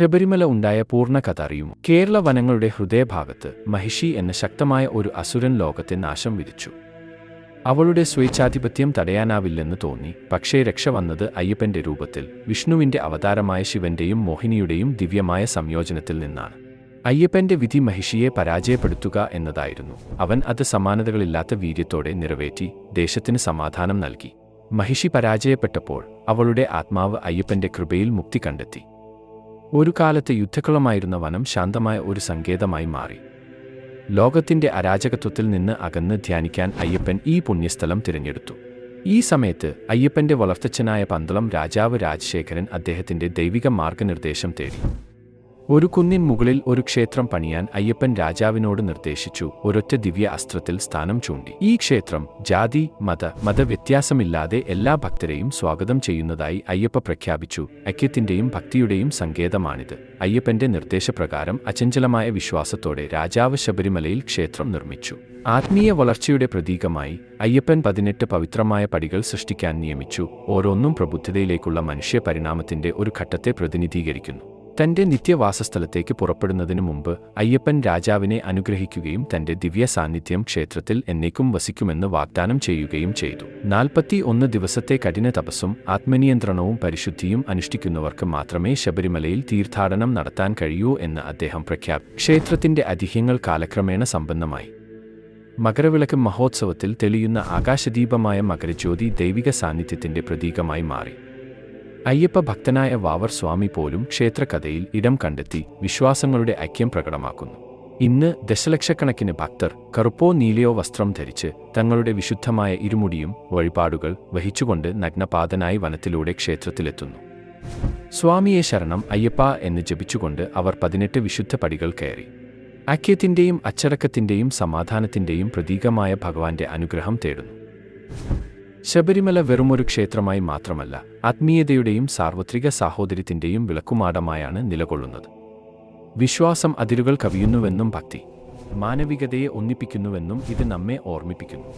ശബരിമല ഉണ്ടായ പൂർണ കഥ അറിയുമോ കേരള വനങ്ങളുടെ ഹൃദയഭാഗത്ത് മഹിഷി എന്ന ശക്തമായ ഒരു അസുരൻ ലോകത്തെ നാശം വിധിച്ചു. അവളുടെ സ്വേച്ഛാധിപത്യം തടയാനാവില്ലെന്ന് തോന്നി. പക്ഷേ രക്ഷ വന്നത് അയ്യപ്പന്റെ രൂപത്തിൽ വിഷ്ണുവിന്റെ അവതാരമായ ശിവന്റെയും മോഹിനിയുടെയും ദിവ്യമായ സംയോജനത്തിൽ നിന്നാണ്. അയ്യപ്പന്റെ വിധി മഹിഷിയെ പരാജയപ്പെടുത്തുക എന്നതായിരുന്നു. അവൻ അത് സമാനതകളില്ലാത്ത വീര്യത്തോടെ നിറവേറ്റി ദേശത്തിന് സമാധാനം നൽകി. മഹിഷി പരാജയപ്പെട്ടപ്പോൾ അവളുടെ ആത്മാവ് അയ്യപ്പന്റെ കൃപയിൽ മുക്തി കണ്ടെത്തി. ഒരു കാലത്ത് യുദ്ധക്കളമായിരുന്ന വനം ശാന്തമായ ഒരു സങ്കേതമായി മാറി. ലോകത്തിന്റെ അരാജകത്വത്തിൽ നിന്ന് അകന്ന് ധ്യാനിക്കാൻ അയ്യപ്പൻ ഈ പുണ്യസ്ഥലം തിരഞ്ഞെടുത്തു. ഈ സമയത്ത് അയ്യപ്പന്റെ വളർത്തച്ഛനായ പന്തളം രാജാവ് രാജശേഖരൻ അദ്ദേഹത്തിന്റെ ദൈവിക മാർഗനിർദ്ദേശം തേടി. ഒരു കുന്നിൻ മുകളിൽ ഒരു ക്ഷേത്രം പണിയാൻ അയ്യപ്പൻ രാജാവിനോട് നിർദ്ദേശിച്ചു. ഒരൊറ്റ ദിവ്യ അസ്ത്രത്തിൽ സ്ഥാനം ചൂണ്ടി. ഈ ക്ഷേത്രം ജാതി മത മതവ്യത്യാസമില്ലാതെ എല്ലാ ഭക്തരെയും സ്വാഗതം ചെയ്യുന്നതായി അയ്യപ്പ പ്രഖ്യാപിച്ചു. ഐക്യത്തിന്റെയും ഭക്തിയുടെയും സങ്കേതമാണിത്. അയ്യപ്പന്റെ നിർദ്ദേശപ്രകാരം അചഞ്ചലമായ വിശ്വാസത്തോടെ രാജാവ് ശബരിമലയിൽ ക്ഷേത്രം നിർമ്മിച്ചു. ആത്മീയ വളർച്ചയുടെ പ്രതീകമായി അയ്യപ്പൻ പതിനെട്ട് പവിത്രമായ പടികൾ സൃഷ്ടിക്കാൻ നിയമിച്ചു. ഓരോന്നും പ്രബുദ്ധതയിലേക്കുള്ള മനുഷ്യ പരിണാമത്തിന്റെ ഒരു ഘട്ടത്തെ പ്രതിനിധീകരിക്കുന്നു. തന്റെ നിത്യവാസസ്ഥലത്തേക്ക് പുറപ്പെടുന്നതിനു മുമ്പ് അയ്യപ്പൻ രാജാവിനെ അനുഗ്രഹിക്കുകയും തന്റെ ദിവ്യ സാന്നിധ്യം ക്ഷേത്രത്തിൽ എന്നേക്കും വസിക്കുമെന്ന് വാഗ്ദാനം ചെയ്യുകയും ചെയ്തു. നാൽപ്പത്തി ഒന്ന് ദിവസത്തെ കഠിന തപസ്സും ആത്മനിയന്ത്രണവും പരിശുദ്ധിയും അനുഷ്ഠിക്കുന്നവർക്ക് മാത്രമേ ശബരിമലയിൽ തീർത്ഥാടനം നടത്താൻ കഴിയൂ എന്ന് അദ്ദേഹം പ്രഖ്യാപിച്ചു ക്ഷേത്രത്തിന്റെ അതിഹ്യങ്ങൾ കാലക്രമേണ സമ്പന്നമായി. മകരവിളക്ക് മഹോത്സവത്തിൽ തെളിയുന്ന ആകാശദീപമായ മകരജ്യോതി ദൈവിക സാന്നിധ്യത്തിന്റെ പ്രതീകമായി മാറി. അയ്യപ്പ ഭക്തനായ വാവർ സ്വാമി പോലും ക്ഷേത്രകഥയിൽ ഇടം കണ്ടെത്തി വിശ്വാസങ്ങളുടെ ഐക്യം പ്രകടമാക്കുന്നു. ഇന്ന് ദശലക്ഷക്കണക്കിന് ഭക്തർ കറുപ്പോ നീലയോ വസ്ത്രം ധരിച്ച് തങ്ങളുടെ വിശുദ്ധമായ ഇരുമുടിയും വഴിപാടുകൾ വഹിച്ചുകൊണ്ട് നഗ്നപാതനായി വനത്തിലൂടെ ക്ഷേത്രത്തിലെത്തുന്നു. സ്വാമിയെ ശരണം അയ്യപ്പ എന്ന് ജപിച്ചുകൊണ്ട് അവർ പതിനെട്ട് വിശുദ്ധ പടികൾ കയറി. ഐക്യത്തിന്റെയും അച്ചടക്കത്തിന്റെയും സമാധാനത്തിന്റെയും പ്രതീകമായ ഭഗവാന്റെ അനുഗ്രഹം തേടുന്നു. ശബരിമല വെറുമൊരു ക്ഷേത്രമായി മാത്രമല്ല ആത്മീയതയുടെയും സാർവത്രിക സാഹോദര്യത്തിന്റെയും വിളക്കുമാടമായാണ് നിലകൊള്ളുന്നത്. വിശ്വാസം അതിരുകൾ കവിയുന്നുവെന്നും ഭക്തി മാനവികതയെ ഒന്നിപ്പിക്കുന്നുവെന്നും ഇത് നമ്മെ ഓർമ്മിപ്പിക്കുന്നു.